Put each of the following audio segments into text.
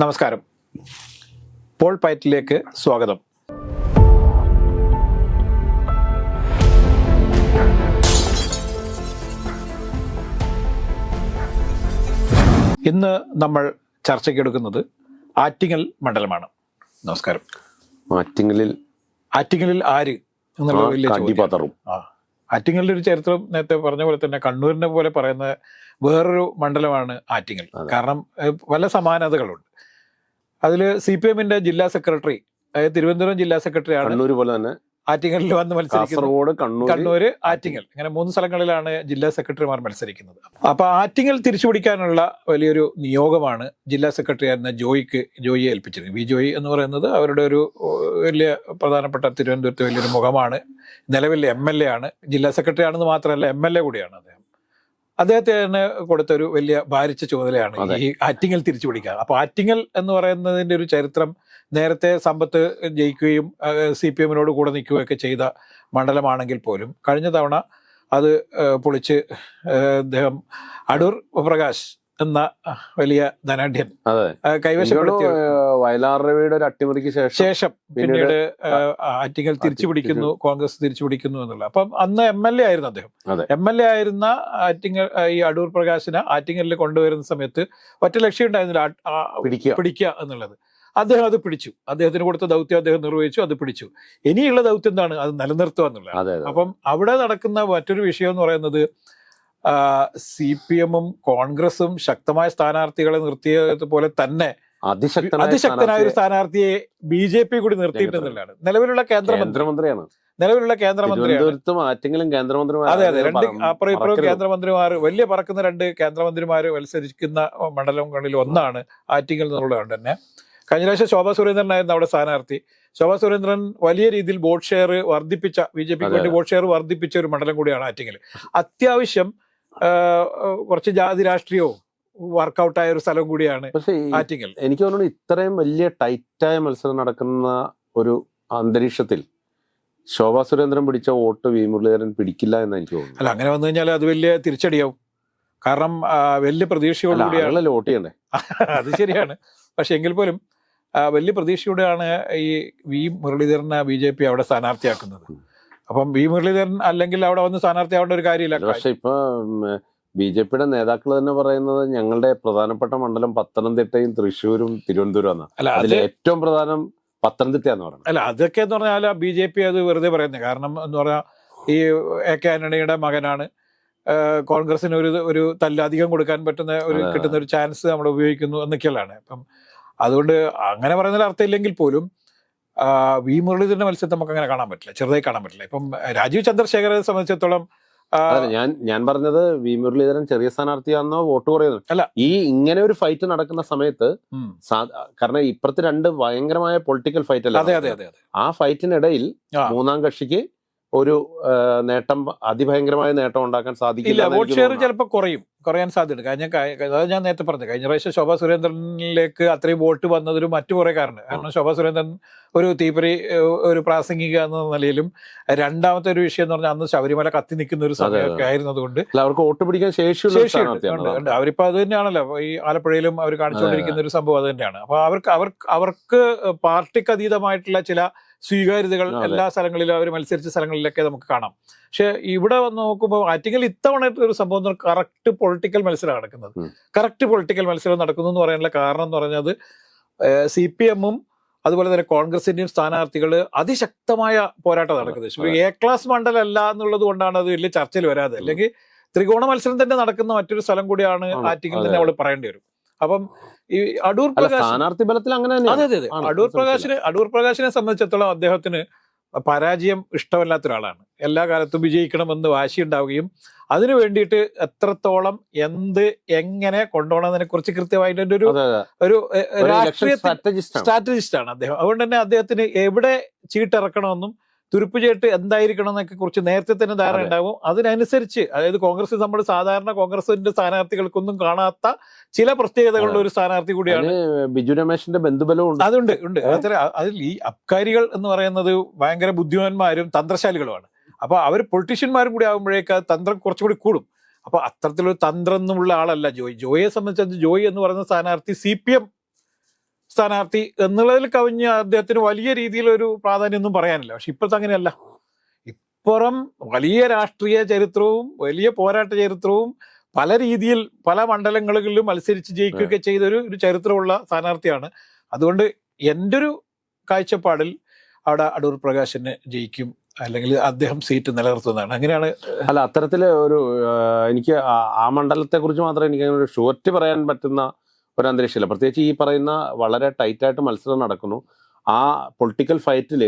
നമസ്കാരം. പോൾ പൈറ്റിലേക്ക് സ്വാഗതം. ഇന്ന് നമ്മൾ ചർച്ചയ്ക്കെടുക്കുന്നത് ആറ്റിങ്ങൽ മണ്ഡലമാണ്. നമസ്കാരം. ആറ്റിങ്ങലിൽ ആറ്റിങ്ങലിൽ ആര് എന്നുള്ള വലിയ ആറ്റിങ്ങലിന്റെ ഒരു ചരിത്രം നേരത്തെ പറഞ്ഞ പോലെ തന്നെ കണ്ണൂരിനെ പോലെ പറയുന്ന വേറൊരു മണ്ഡലമാണ് ആറ്റിങ്ങൽ. കാരണം പല സമാനതകളുണ്ട്. അതിൽ സി പി എമ്മിന്റെ ജില്ലാ സെക്രട്ടറി അതായത് തിരുവനന്തപുരം ജില്ലാ സെക്രട്ടറി ആണ് കണ്ണൂർ പോലെ തന്നെ ആറ്റിങ്ങലിൽ വന്ന് മത്സരിക്കുന്നത്. കണ്ണൂർ കണ്ണൂര്. ആറ്റിങ്ങൽ. ഇങ്ങനെ മൂന്ന് സ്ഥലങ്ങളിലാണ് ജില്ലാ സെക്രട്ടറിമാർ മത്സരിക്കുന്നത്. അപ്പൊ ആറ്റിങ്ങൽ തിരിച്ചുപിടിക്കാനുള്ള വലിയൊരു നിയോഗമാണ് ജില്ലാ സെക്രട്ടറി ആയിരുന്ന ജോയിക്ക് ജോയിയെ ഏൽപ്പിച്ചിരുന്നത് വി ജോയി എന്ന് പറയുന്നത് അവരുടെ ഒരു വലിയ പ്രധാനപ്പെട്ട തിരുവനന്തപുരത്തെ വലിയൊരു മുഖമാണ്. നിലവിലെ എം എൽ എ ആണ്. ജില്ലാ സെക്രട്ടറി ആണെന്ന് മാത്രമല്ല എം എൽ എ കൂടിയാണ് അദ്ദേഹം. അദ്ദേഹത്തിന് കൊടുത്ത ഒരു വലിയ ഭാരിച്ച ചുമതലയാണ് ഈ ആറ്റിങ്ങൽ തിരിച്ചുപിടിക്കുക. അപ്പൊ ആറ്റിങ്ങൽ എന്ന് പറയുന്നതിന്റെ ഒരു ചരിത്രം നേരത്തെ സമ്പത്ത് ജയിക്കുകയും സി പി എമ്മിനോട് കൂടെ നിൽക്കുകയൊക്കെ ചെയ്ത മണ്ഡലമാണെങ്കിൽ പോലും കഴിഞ്ഞ തവണ അത് പൊളിച്ച് അദ്ദേഹം അടൂർ പ്രകാശ് എന്ന വലിയ ധനാഢ്യൻ. കൈവശപ്പെടുത്തിയ വയലാർ രവിയുടെ ഒരു അട്ടിമറിക്ക് ശേഷം ശേഷം പിന്നീട് ആറ്റിങ്ങൽ തിരിച്ചു പിടിക്കുന്നു കോൺഗ്രസ് തിരിച്ചു പിടിക്കുന്നു എന്നുള്ള. അപ്പം അന്ന് എം എൽ എ ആയിരുന്നു അദ്ദേഹം. എം എൽ എ ആയിരുന്ന ആറ്റിങ്ങൽ ഈ അടൂർ പ്രകാശിനെ ആറ്റിങ്ങലിൽ കൊണ്ടുവരുന്ന സമയത്ത് ഒറ്റ ലക്ഷ്യം ഉണ്ടായിരുന്നില്ല പിടിക്കുക. എന്നുള്ളത്. അദ്ദേഹം അത് പിടിച്ചു. അദ്ദേഹത്തിന് കൊടുത്ത ദൗത്യം അദ്ദേഹം നിർവഹിച്ചു അത് പിടിച്ചു. ഇനിയുള്ള ദൗത്യം എന്താണ്? അത് നിലനിർത്തുക എന്നുള്ളത്. അപ്പം അവിടെ നടക്കുന്ന മറ്റൊരു വിഷയം എന്ന് പറയുന്നത് സി പി എമ്മും കോൺഗ്രസും ശക്തമായ സ്ഥാനാർത്ഥികളെ നിർത്തിയത് പോലെ തന്നെ അതിശക്തനായ ഒരു സ്ഥാനാർത്ഥിയെ ബി ജെ പി കൂടി നിർത്തിയിട്ടുള്ളതാണ് നിലവിലുള്ള കേന്ദ്രമന്ത്രി. കേന്ദ്രമന്ത്രിയാണ്. നിലവിലുള്ള കേന്ദ്രമന്ത്രിയാണ്. കേന്ദ്രമന്ത്രിമാരും അതെ അതെ. രണ്ട് പറ- അപ്പുറം ഇപ്പുറം കേന്ദ്രമന്ത്രിമാർ വലിയ പറക്കുന്ന രണ്ട് കേന്ദ്രമന്ത്രിമാർ മത്സരിക്കുന്ന മണ്ഡലങ്ങളിൽ ഒന്നാണ് ആറ്റിങ്ങൽ എന്നുള്ളതുകൊണ്ട് തന്നെ. കഴിഞ്ഞ പ്രാവശ്യം ശോഭാ സുരേന്ദ്രനായിരുന്നു അവിടെ സ്ഥാനാർത്ഥി. ശോഭാ സുരേന്ദ്രൻ വലിയ രീതിയിൽ വോട്ട് ഷെയർ വർദ്ധിപ്പിച്ച ബി ജെ പിക്ക് വേണ്ടി വോട്ട് ഷെയർ വർദ്ധിപ്പിച്ച ഒരു മണ്ഡലം കൂടിയാണ് ആറ്റിങ്ങൽ. അത്യാവശ്യം കുറച്ച് ജാതി രാഷ്ട്രീയവും വർക്കൗട്ടായ ഒരു സ്ഥലം കൂടിയാണ് പക്ഷെ ആറ്റിങ്ങൽ. എനിക്ക് തോന്നുന്നു ഇത്രയും വലിയ ടൈറ്റായ മത്സരം നടക്കുന്ന ഒരു അന്തരീക്ഷത്തിൽ ശോഭാ സുരേന്ദ്രൻ പിടിച്ച വോട്ട് വി. മുരളീധരൻ പിടിക്കില്ല എന്ന് എനിക്ക് തോന്നുന്നു. അല്ല അങ്ങനെ വന്നു കഴിഞ്ഞാൽ അത് വലിയ തിരിച്ചടിയാവും. കാരണം വലിയ പ്രതീക്ഷയോടുകൂടിയാണ് വോട്ട് ചെയ്യണ്ടേ? അത് ശരിയാണ്. പക്ഷെ എങ്കിൽ പോലും വലിയ പ്രതീക്ഷയോടെയാണ് ഈ വി. മുരളീധരനെ ബി. ജെ. പി അവിടെ സ്ഥാനാർത്ഥിയാക്കുന്നത്. അപ്പം വി മുരളീധരൻ അല്ലെങ്കിൽ അവിടെ വന്ന് സ്ഥാനാർത്ഥിയാവേണ്ട ഒരു കാര്യമില്ല. പക്ഷെ ഇപ്പൊ ബി ജെ പിയുടെ നേതാക്കൾ തന്നെ പറയുന്നത് ഞങ്ങളുടെ പ്രധാനപ്പെട്ട മണ്ഡലം പത്തനംതിട്ടയും തൃശ്ശൂരും തിരുവനന്തപുരം അല്ല അതിൽ ഏറ്റവും പ്രധാനം പത്തനംതിട്ട എന്ന് പറയുന്നത്. അല്ല അതൊക്കെ എന്ന് പറഞ്ഞാൽ ബി ജെ പി അത് വെറുതെ പറയുന്നത്. കാരണം എന്ന് പറഞ്ഞാൽ ഈ എ കെ ആന്റണിയുടെ മകനാണ്. കോൺഗ്രസിന് ഒരു ഒരു തല്ലധികം കൊടുക്കാൻ പറ്റുന്ന ഒരു കിട്ടുന്ന ഒരു ചാൻസ് നമ്മൾ ഉപയോഗിക്കുന്നു എന്നൊക്കെയുള്ളതാണ്. അപ്പം അതുകൊണ്ട് അങ്ങനെ പറയുന്നതിൽ അർത്ഥമില്ലെങ്കിൽ പോലും വി മുരളീധരന്റെ മത്സരത്തെ നമുക്ക് അങ്ങനെ കാണാൻ പറ്റില്ല ചെറുതായി കാണാൻ പറ്റില്ല. ഇപ്പം രാജീവ് ചന്ദ്രശേഖരനെ സംബന്ധിച്ചിടത്തോളം ഞാൻ ഞാൻ പറഞ്ഞത് വി മുരളീധരൻ ചെറിയ സ്ഥാനാർത്ഥിയാണെന്നോ വോട്ട് കുറയുന്നു? അല്ല. ഈ ഇങ്ങനെ ഒരു ഫൈറ്റ് നടക്കുന്ന സമയത്ത് കാരണം ഇപ്പുറത്തെ രണ്ട് ഭയങ്കരമായ പൊളിറ്റിക്കൽ ഫൈറ്റ് അല്ല ആ ഫൈറ്റിനിടയിൽ മൂന്നാം കക്ഷിക്ക് ഒരു നേട്ടം അതിഭയങ്കരമായ നേട്ടം ഉണ്ടാക്കാൻ സാധിക്കില്ല വോട്ട് ഷെയർ ചിലപ്പോൾ കുറയും. കുറയാൻ സാധ്യതയുണ്ട്. കഴിഞ്ഞ അതായത് ഞാൻ നേരത്തെ പറഞ്ഞു കഴിഞ്ഞ പ്രാവശ്യം ശോഭാ സുരേന്ദ്രനിലേക്ക് അത്രയും വോട്ട് വന്നതൊരു മറ്റു കുറേ കാരണം കാരണം ശോഭാ സുരേന്ദ്രൻ ഒരു തീപരി ഒരു പ്രാസംഗിക എന്ന നിലയിലും രണ്ടാമത്തെ ഒരു വിഷയം എന്ന് പറഞ്ഞാൽ അന്ന് ശബരിമല കത്തി നിൽക്കുന്ന ഒരു. സമയമൊക്കെ ആയിരുന്നതുകൊണ്ട് അവർക്ക് വോട്ട് പിടിക്കാൻ ശേഷിയുള്ള ശേഷിയുണ്ട് സ്ഥാനാർത്ഥിയാണ് ഉണ്ട്, അതാണ്. ഉണ്ട്. അവരിപ്പോ അത് തന്നെയാണല്ലോ. ഈ ആലപ്പുഴയിലും അവർ കാണിച്ചുകൊണ്ടിരിക്കുന്ന ഒരു സംഭവം അത് തന്നെയാണ്. അപ്പൊ അവർക്ക് അവർക്ക് അവർക്ക് പാർട്ടിക്ക് അതീതമായിട്ടുള്ള ചില സ്വീകാര്യതകൾ എല്ലാ സ്ഥലങ്ങളിലും അവർ മത്സരിച്ച സ്ഥലങ്ങളിലൊക്കെ നമുക്ക് കാണാം. പക്ഷെ ഇവിടെ വന്ന് നോക്കുമ്പോൾ ആറ്റിങ്ങൽ ഇത്തവണ ഒരു സംഭവം കറക്റ്റ് പൊളിറ്റിക്കൽ മത്സരം നടക്കുന്നത്. കറക്റ്റ് പൊളിറ്റിക്കൽ മത്സരം നടക്കുന്നു എന്ന് പറയാനുള്ള കാരണം എന്ന് പറഞ്ഞത് സി പി എമ്മും അതുപോലെ തന്നെ കോൺഗ്രസിന്റെയും സ്ഥാനാർത്ഥികൾ അതിശക്തമായ പോരാട്ടം നടക്കുന്നത്. എ ക്ലാസ് മണ്ഡലമല്ല എന്നുള്ളത് കൊണ്ടാണ് അത് വലിയ ചർച്ചയിൽ വരാതെ. അല്ലെങ്കിൽ ത്രികോണ മത്സരം തന്നെ നടക്കുന്ന മറ്റൊരു സ്ഥലം കൂടിയാണ്. ആറ്റിങ്ങൽ തന്നെ അവൾ പറയേണ്ടി വരും. അപ്പം ഈ അടൂർ പ്രകാശ് സ്ഥാനാർത്ഥി ബലത്തിൽ അങ്ങനെ അതെ അതെ അതെ. അടൂർ പ്രകാശിനെ അടൂർ പ്രകാശിനെ സംബന്ധിച്ചിടത്തോളം അദ്ദേഹത്തിന് പരാജയം ഇഷ്ടമല്ലാത്ത ഒരാളാണ് എല്ലാ കാലത്തും വിജയിക്കണമെന്ന് വാശിയുണ്ടാവുകയും അതിനു വേണ്ടിയിട്ട് എത്രത്തോളം എന്ത് എങ്ങനെ കൊണ്ടുപോകണമെന്നതിനെ കുറിച്ച് കൃത്യമായിട്ട് ഒരു. ഒരു രാഷ്ട്രീയ സ്ട്രാറ്റജിസ്റ്റ് ആണ് അദ്ദേഹം. അതുകൊണ്ട് തന്നെ അദ്ദേഹത്തിന് എവിടെ ചീട്ടിറക്കണമെന്നും തുരുപ്പ് ചേട്ട് എന്തായിരിക്കണം എന്നൊക്കെ കുറിച്ച് നേരത്തെ തന്നെ ധാരണ ഉണ്ടാകും ഉണ്ടാവും. അതിനനുസരിച്ച് അതായത് കോൺഗ്രസ് നമ്മൾ സാധാരണ കോൺഗ്രസിന്റെ സ്ഥാനാർത്ഥികൾക്കൊന്നും കാണാത്ത ചില പ്രത്യേകതകളുടെ ഒരു സ്ഥാനാർത്ഥി കൂടിയാണ്. ബിജു രമേശിന്റെ ബന്ധുബലവും അതുണ്ട് ഉണ്ട്? അത്ര അതിൽ ഈ അബ്കാരികൾ എന്ന് പറയുന്നത് ഭയങ്കര ബുദ്ധിമാന്മാരും തന്ത്രശാലികളുമാണ്. അപ്പൊ അവർ പൊളിറ്റീഷ്യന്മാരും കൂടി ആകുമ്പോഴേക്ക് തന്ത്രം കുറച്ചുകൂടി കൂടും. അപ്പൊ അത്തരത്തിലൊരു തന്ത്രം എന്നുള്ള ആളല്ല ജോയ്. ജോയെ സംബന്ധിച്ച് ജോയ് എന്ന് പറയുന്ന സ്ഥാനാർത്ഥി സി പി എം സ്ഥാനാർത്ഥി എന്നുള്ളതിൽ കവിഞ്ഞ് അദ്ദേഹത്തിന് വലിയ രീതിയിലൊരു പ്രാധാന്യമൊന്നും പറയാനില്ല. പക്ഷെ ഇപ്പോഴത്തെ അങ്ങനെയല്ല. ഇപ്പുറം വലിയ രാഷ്ട്രീയ ചരിത്രവും വലിയ പോരാട്ട ചരിത്രവും പല രീതിയിൽ പല മണ്ഡലങ്ങളിലും മത്സരിച്ച് ജയിക്കുകയൊക്കെ ചെയ്തൊരു ഒരു ചരിത്രമുള്ള സ്ഥാനാർത്ഥിയാണ്. അതുകൊണ്ട് എന്റെ ഒരു കാഴ്ചപ്പാടിൽ അവിടെ അടൂർ പ്രകാശന് ജയിക്കും അല്ലെങ്കിൽ അദ്ദേഹം സീറ്റ് നിലനിർത്തുന്നതാണ്. അങ്ങനെയാണ് അല്ല അത്തരത്തിൽ ഒരു എനിക്ക് ആ- മണ്ഡലത്തെക്കുറിച്ച് മണ്ഡലത്തെ കുറിച്ച് മാത്രം എനിക്ക് അങ്ങനെ ഒരു ഷോർട്ട് പറയാൻ പറ്റുന്ന ഒരു അന്തരീക്ഷമില്ല. പ്രത്യേകിച്ച് ഈ പറയുന്ന വളരെ ടൈറ്റ് ആയിട്ട് മത്സരം നടക്കുന്നു. ആ പൊളിറ്റിക്കൽ ഫൈറ്റിൽ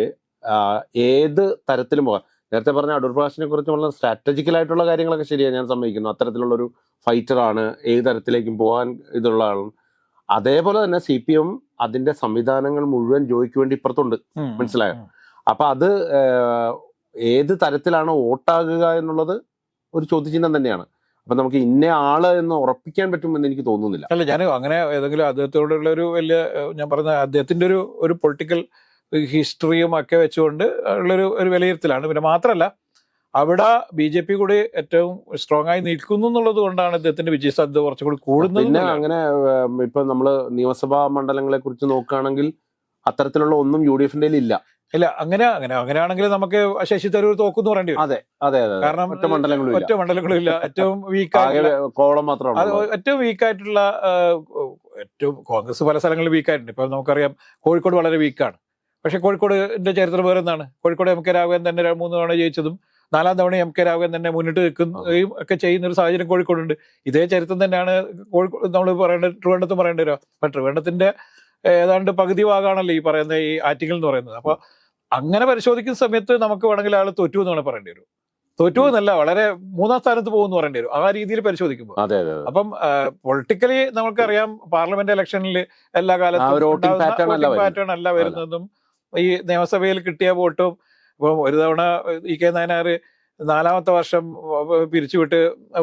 ഏത് തരത്തിലും പോകാം. നേരത്തെ പറഞ്ഞ അടൂർ പ്രകാശിനെ കുറിച്ച് വളരെ സ്ട്രാറ്റജിക്കൽ ആയിട്ടുള്ള കാര്യങ്ങളൊക്കെ ശരിയാണ് ഞാൻ സമ്മതിക്കുന്നു. അത്തരത്തിലുള്ള ഒരു ഫൈറ്ററാണ് ഏത് തരത്തിലേക്കും പോകാൻ ഇതുള്ള ആളാണ് അതേപോലെ തന്നെ സി പി എം അതിന്റെ സംവിധാനങ്ങൾ മുഴുവൻ ജോയിക്ക് വേണ്ടി ഇപ്പുറത്തുണ്ട്. മനസ്സിലായോ? അപ്പൊ അത് ഏത് തരത്തിലാണ് വോട്ടാകുക എന്നുള്ളത് ഒരു ചോദ്യചിഹ്നം തന്നെയാണ്. അപ്പൊ നമുക്ക് ഇന്ന ആൾ എന്ന് ഉറപ്പിക്കാൻ പറ്റുമെന്ന് എനിക്ക് തോന്നുന്നില്ല. അല്ല ഞാൻ അങ്ങനെ ഏതെങ്കിലും അദ്ദേഹത്തോടുള്ള ഒരു വലിയ ഞാൻ പറഞ്ഞ അദ്ദേഹത്തിന്റെ ഒരു ഒരു പൊളിറ്റിക്കൽ ഹിസ്റ്ററിയും ഒക്കെ വെച്ചുകൊണ്ട് ഉള്ളൊരു ഒരു വിലയിരുത്തലാണ്. പിന്നെ മാത്രമല്ല അവിടെ ബി ജെ പി കൂടി ഏറ്റവും സ്ട്രോങ് ആയി നിൽക്കുന്നു എന്നുള്ളത് കൊണ്ടാണ് അദ്ദേഹത്തിന്റെ വിജയ സാധ്യത കുറച്ചുകൂടി കൂടുന്നത് പിന്നെ അങ്ങനെ ഇപ്പൊ നമ്മൾ നിയമസഭാ മണ്ഡലങ്ങളെ കുറിച്ച് നോക്കുകയാണെങ്കിൽ അത്തരത്തിലുള്ള ഒന്നും യു ഡി എഫിന്റെ ഇല്ല. ഇല്ല അങ്ങനെ അങ്ങനെ അങ്ങനെയാണെങ്കിൽ നമുക്ക് ശശി തരൂർ തോക്കുന്നു പറയേണ്ടി വരും. അതെ അതെ അതെ കാരണം ഒറ്റ മണ്ഡലങ്ങളും ഒറ്റ മണ്ഡലങ്ങളും ഇല്ല ഏറ്റവും വീക്ക് കോളം മാത്രമാണ്. ഏറ്റവും വീക്കായിട്ടുള്ള ഏറ്റവും കോൺഗ്രസ് പല സ്ഥലങ്ങളിൽ വീക്കായിട്ടുണ്ട് ഇപ്പൊ നമുക്കറിയാം കോഴിക്കോട് വളരെ വീക്കാണ് പക്ഷെ കോഴിക്കോടിന്റെ ചരിത്രം വേറെ എന്താണ്? കോഴിക്കോട് എം കെ രാഘവൻ തന്നെ മൂന്ന് തവണ ജയിച്ചതും നാലാം തവണ എം കെ രാഘവൻ തന്നെ മുന്നിട്ട് നിൽക്കുകയും ഒക്കെ ചെയ്യുന്ന ഒരു സാഹചര്യം കോഴിക്കോടുണ്ട്. ഇതേ ചരിത്രം തന്നെയാണ് കോഴിക്കോട് നമ്മൾ പറയേണ്ട ട്രിവേണ്ടത്തും പറയേണ്ടി വരിക അപ്പൊ ട്രിവേണ്ടത്തിന്റെ ഏതാണ്ട് പകുതി ഭാഗമാണല്ലോ ഈ പറയുന്ന ഈ ആറ്റിങ്ങൽ എന്ന് പറയുന്നത്. അപ്പൊ അങ്ങനെ പരിശോധിക്കുന്ന സമയത്ത് നമുക്ക് വേണമെങ്കിൽ ആൾ തോറ്റു എന്ന് വേണമെങ്കിൽ പറയേണ്ടി വരും. തോറ്റു എന്നല്ല വളരെ മൂന്നാം സ്ഥാനത്ത് പോകുമെന്ന് പറയേണ്ടി വരും. ആ രീതിയിൽ പരിശോധിക്കുമ്പോൾ. അപ്പം പൊളിറ്റിക്കലി നമുക്കറിയാം പാർലമെന്റ് ഇലക്ഷനിൽ എല്ലാ കാലത്തും. പാറ്റേൺ അല്ല വരുന്നതും. ഈ നിയമസഭയിൽ കിട്ടിയ വോട്ടും ഇപ്പം ഒരു തവണ ഇ കെ നായനാറ് നാലാമത്തെ വർഷം പിരിച്ചുവിട്ട്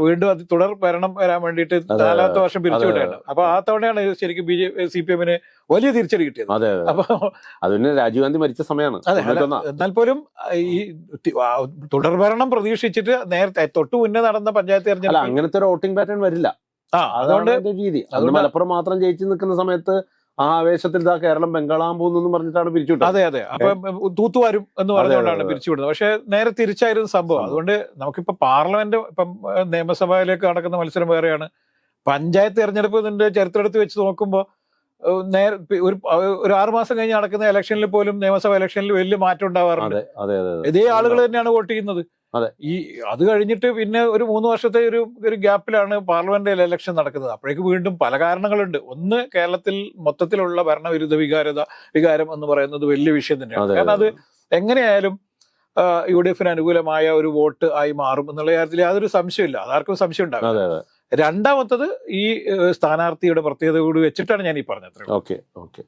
വീണ്ടും അത് തുടർ ഭരണം വരാൻ വേണ്ടിയിട്ട് നാലാമത്തെ വർഷം പിരിച്ചുവിട്ടാണ് അപ്പൊ ആ തവണയാണ് ശരിക്കും ബി ജെ സി പി എമ്മിന് വലിയ തിരിച്ചടി കിട്ടിയത്. അപ്പൊ അത് പിന്നെ രാജീവ് ഗാന്ധി മരിച്ച സമയമാണ്. എന്നാൽ പോലും ഈ തുടർ ഭരണം തുടർഭരണം പ്രതീക്ഷിച്ചിട്ട് നേരത്തെ തൊട്ടു മുന്നേ നടന്ന പഞ്ചായത്ത് തെരഞ്ഞെടുപ്പ് അങ്ങനത്തെ ഒരു വോട്ടിംഗ് പാറ്റേൺ വരില്ല. ആ അതുകൊണ്ട് രീതി. മലപ്പുറം മാത്രം ജയിച്ചു നിൽക്കുന്ന സമയത്ത് ആ ആവേശത്തിൽ ഇതാ കേരളം ബംഗാളാൻ പോകുന്നു പറഞ്ഞിട്ടാണ് പിരിച്ചുവിട്ടത്. അതെ അതെ. അപ്പൊ തൂത്തുവാരും എന്ന് പറഞ്ഞുകൊണ്ടാണ് പിരിച്ചുവിടുന്നത്. പക്ഷെ നേരെ തിരിച്ചായിരുന്നു സംഭവം. അതുകൊണ്ട് നമുക്കിപ്പോ പാർലമെന്റ് ഇപ്പം നിയമസഭയിലേക്ക് നടക്കുന്ന മത്സരം വേറെയാണ്. പഞ്ചായത്ത് തെരഞ്ഞെടുപ്പിന്റെ ചരിത്രം എടുത്ത് വെച്ച് നോക്കുമ്പോൾ പി- ഒരു ഒരു ആറുമാസം കഴിഞ്ഞ് നടക്കുന്ന ഇലക്ഷനിൽ പോലും നിയമസഭ ഇലക്ഷനിൽ വലിയ മാറ്റം ഉണ്ടാവാറുണ്ട്. ഇതേ ആളുകൾ തന്നെയാണ് വോട്ട് ചെയ്യുന്നത്. അതെ. ഈ അത് കഴിഞ്ഞിട്ട് പിന്നെ ഒരു മൂന്ന് വർഷത്തെ ഒരു ഒരു ഗ്യാപ്പിലാണ് പാർലമെന്റ് ഇലക്ഷൻ നടക്കുന്നത്. അപ്പോഴേക്ക് വീണ്ടും പല കാരണങ്ങളുണ്ട്. ഒന്ന് കേരളത്തിൽ മൊത്തത്തിലുള്ള ഭരണവിരുദ്ധ വികാരത വികാരം എന്ന് പറയുന്നത് വലിയ വിഷയം തന്നെയാണ്. കാരണം അത്. എങ്ങനെയായാലും യു ഡി എഫിന് അനുകൂലമായ ഒരു വോട്ട് ആയി മാറും എന്നുള്ള കാര്യത്തിൽ യാതൊരു സംശയമില്ല അതാർക്കും സംശയം ഉണ്ടാകും രണ്ടാമത്തത് ഈ സ്ഥാനാർത്ഥിയുടെ പ്രത്യേകത കൂടി വെച്ചിട്ടാണ് ഞാൻ ഈ പറഞ്ഞത് ഓക്കെ ഓക്കെ.